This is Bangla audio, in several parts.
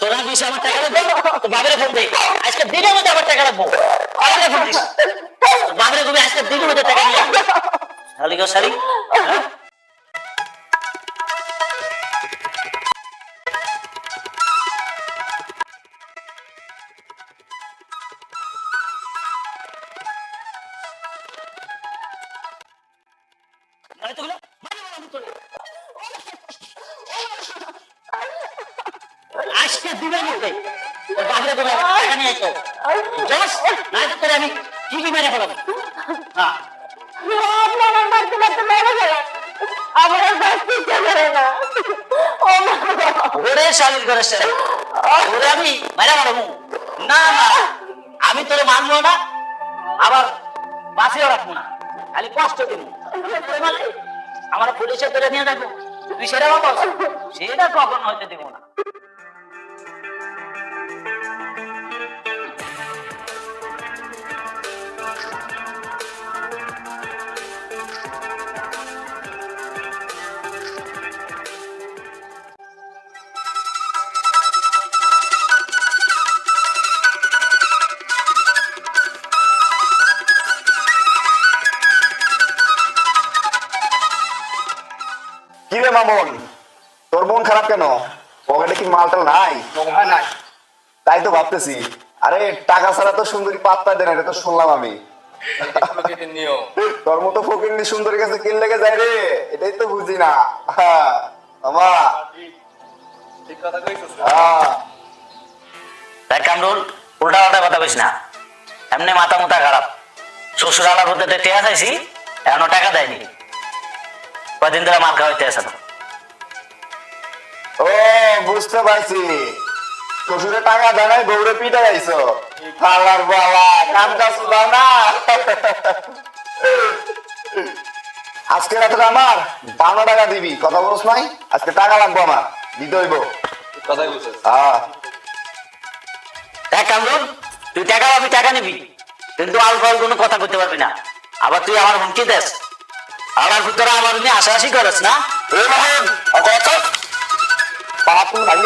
তোরা দিস আমার টাকা দেবো বাবারে ফোন দে। আজকে দিনের মধ্যে আমার টাকা লাগবো। বাবারে ফোন দিস বাবারে দিনের মধ্যে টাকা আজকে আইছো জস না ফেলাবো করে আমি মেরে না। আমি তোরে মানবো না। আবার বাঁচিয়ে রাখব না। খালি কষ্ট দিব। আমার পুলিশে তোরে নিয়ে যাব। তুই সেটা বাবা সেটা কখন হইতে দেবো না। রে তোর মন খারাপ কেন? পকেটে কি মালটা নাই? নাই। তাই তো ভাবতেছি। আরে টাকা ছাড়া তো সুন্দরী পাত্তা দেন এটা তো শুনলাম আমি। তোর মতো সুন্দরীর কাছে কিন লেগে যায় রে? এটাই তো বুঝি না। মামা দেখ কামরুল উল্টা পাল্টা কথা কইস না। এমনি মাথা মুথা খারাপ। শ্বশুর আলার হতে টেয়া চাইছি এখনও টাকা দেয়নি। কদিন ধরে মাল খাওয়াইতে আছে না বুঝতে পারছি। শ্বশুরে টাকা দেয় গৌরে পিঠা যাইছো ফালার বালা কাম কাজ না। আজকে রাত্রে আমার বান্ন টাকা দিবি কথা বলছ নাই? আজকে টাকা লাগবো আমার দিতে হইব। হ্যাঁ। কামরুল তুই টাকা পাবি টাকা নিবি। কিন্তু আল ফাল কোনো কথা করতে পারবি না। আবার তুই আমার হুমকি দেস। আমার ভিতরে আমার নিয়ে আশাআশি করিস না?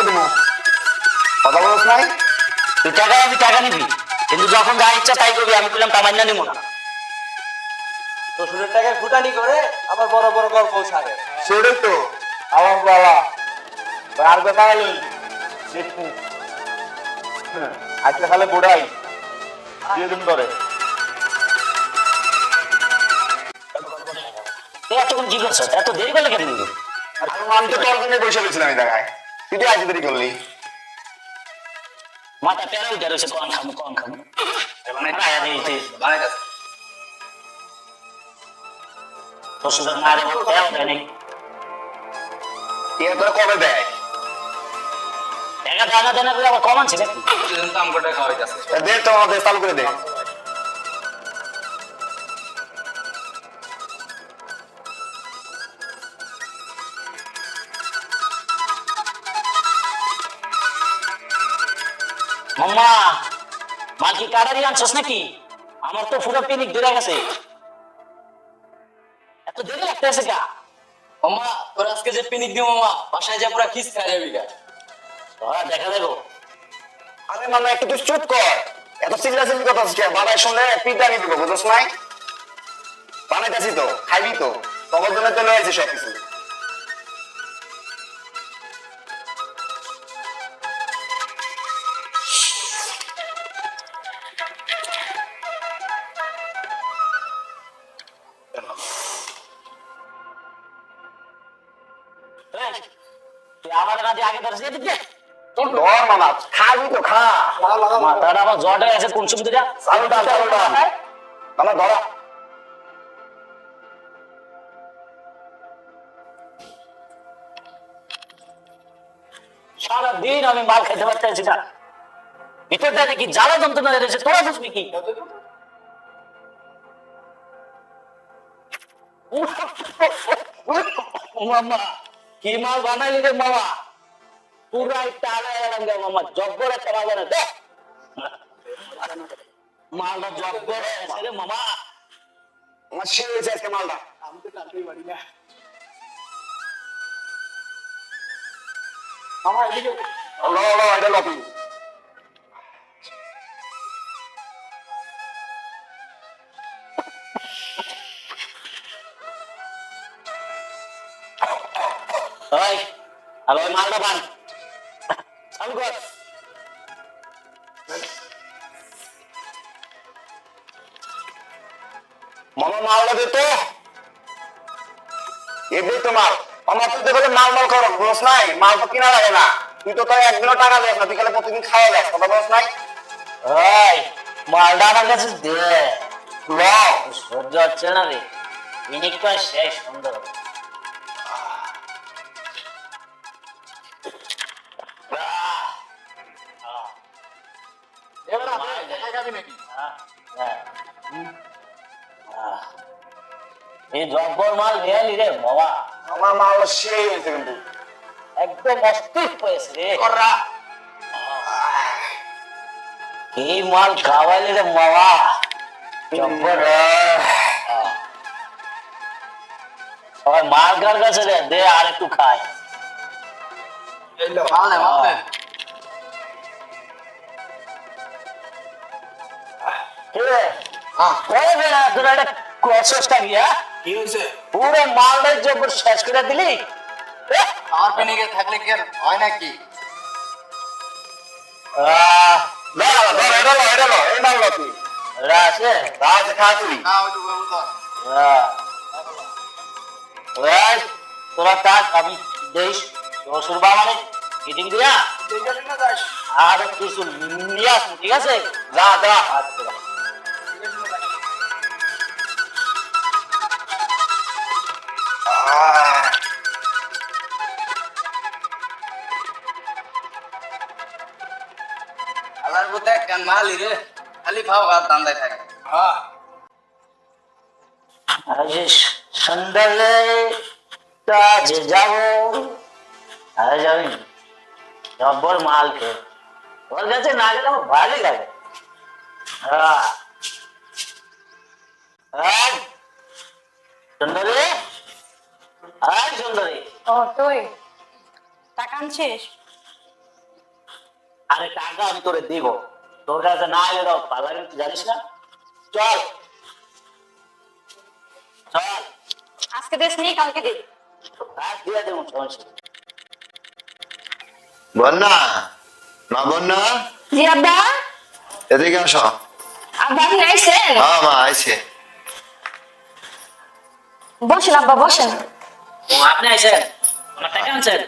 দেবো কথা বলছ নাই? তুই টাকা পাবি টাকা নিবি। কিন্তু যখন যা ইচ্ছা তাই করবি আমি বললাম তামান্য নিব না। শ্বশুরের টাকায় ফুটানি করে আবার বড় বড় গল্প ছাড়ে সেটাই তো। আমার বালা আর কথা হলো আজকে খালে বুড়াই। দিয়ে দিন করে এতক্ষণ করছ এত দেরি করলে কেন? নিবি আমি তো তোর জন্য বসে রয়েছিলাম এই জায়গায়। তুই তো দেরি করলি মাথা পেরা উঠে রয়েছে কন খামু কন খামু মানে দিয়েছে বানাইতাছে না রে টাকা দেয় নেই তোরা কবে দেয় টাকা টাকা দেয় না করে আবার কমান ছিল প্রতিদিন তো আমগো টাকা হইতাছে তা দে তো আমাদের চালু করে দে মাম্মা মাল কি কাটারি আনছস নাকি? আমার তো পিনিক গেছে। এত দেরি লাগতেছে কা মামা তোর আজকে যে পিনিক বাসায় যা পুরা খিস খাই যাবি তোরা দেখা দেবো। আরে মামা, একটু তুই চুপ কর। এত চিল্লা চিল্লি কথা হচ্ছে বাবাই শুনলে পিঠা নিয়ে দিবো বুঝছ নাই? বানাইতেছি তো, খাইবি তো। তোমার জন্য তো লয়েছি সব আমার কাছে আগে ধরে দিয়ে। দিবি ধর মামা খাবি তো খা। মাথাটা আমার জ্বর আছে কোন সুবিধা চালুটা চালুটা মামা ধরা। সারাদিন আমি মাল খেতে পারতেছি না ভিতরটা কি জ্বালা যন্ত্রণা রয়েছে তোরা বুঝবি কি? মামা। কি মাল বানাইলি রে মামা? পুরাই টালা এলাম মামা, জব্বর একটা মাল বানা দেখ মালটা জব্বর আছে রে মামা। আমার শেষ হয়েছে আজকে মালটা। মামা, এদিকে ল ল এটা লবি। আর ওই মালটা বান চালু কর। মামা মাল দে তো। এ দে তো মাল। আমার তুই দেখো মাল মাল করো বুঝছ নাই। মাল তো কিনা লাগে না। তুই তো তাই একদিনও টাকা দেস না, তুই খালি প্রতিদিন খাওয়া যাস, কথা বলছ নাই? ওই মালটা আমার কাছে দে। সহ্য হচ্ছে না রে। ইনিক শেষ, সুন্দর। এই জব্বর মাল নিয়ে রে বাবা। আমার মাল সেই হয়েছে কিন্তু। একদম অস্থির হয়েছে রে। এই মাল খাওয়াইলে রে বাবা। জব্বর। সবাই মাল কার কাছে রে? দে আর একটু খাই। রে? ওই রে, তোরা এটা ক্রসেসটা গিয়া কি হয়েছে পুরো মালটা জব্বর শেষ করে দিলি এ? পেনিকে থাকলে কি হয় নাকি আহ, ধর ধর এটা ল এটা ল এই মাল ল তুই এরা আছে রাজ খা তুই না ওই তো বলব তো আহ। ওই, তোরা থাক আমি দেশ শ্বশুর বাবা মানে মিটিং দিয়া? দেখে শুনে যাস আর কিছু নিয়ে আসুন ঠিক আছে? যা যা আচ্ছা দেখে শুনে যাস আহ, আল্লাহর মধ্যে কান মালি রে খালি ভাও গাছ দান্দায় থাকে। হ্যাঁ আজ সন্ধ্যালে কাজে যাব। আজ আমি জব্বর মাল খেয়ে ওর কাছে না গেলে আমার ভালোই লাগে। হ্যাঁ সুন্দরী? সুন্দরী। ও তুই টাকা আনছিস? আরে টাকা আমি তোরে দিব। তোর কাছে না এলে পার্লারে তুই জানিস না? চল। চল। আজকে দেশ নিয়ে কালকে দিই আজ দিয়ে দেবো সমস্যা নেই। বন্যা? মা বন্যা? জি আব্বা। এদিকে আসো। আব্বা আপনি আইছেন? হ্যাঁ মা আইছে। বসেন আব্বা বসেন। ও আপনি আইছেন? আমার টাকা আনছেন?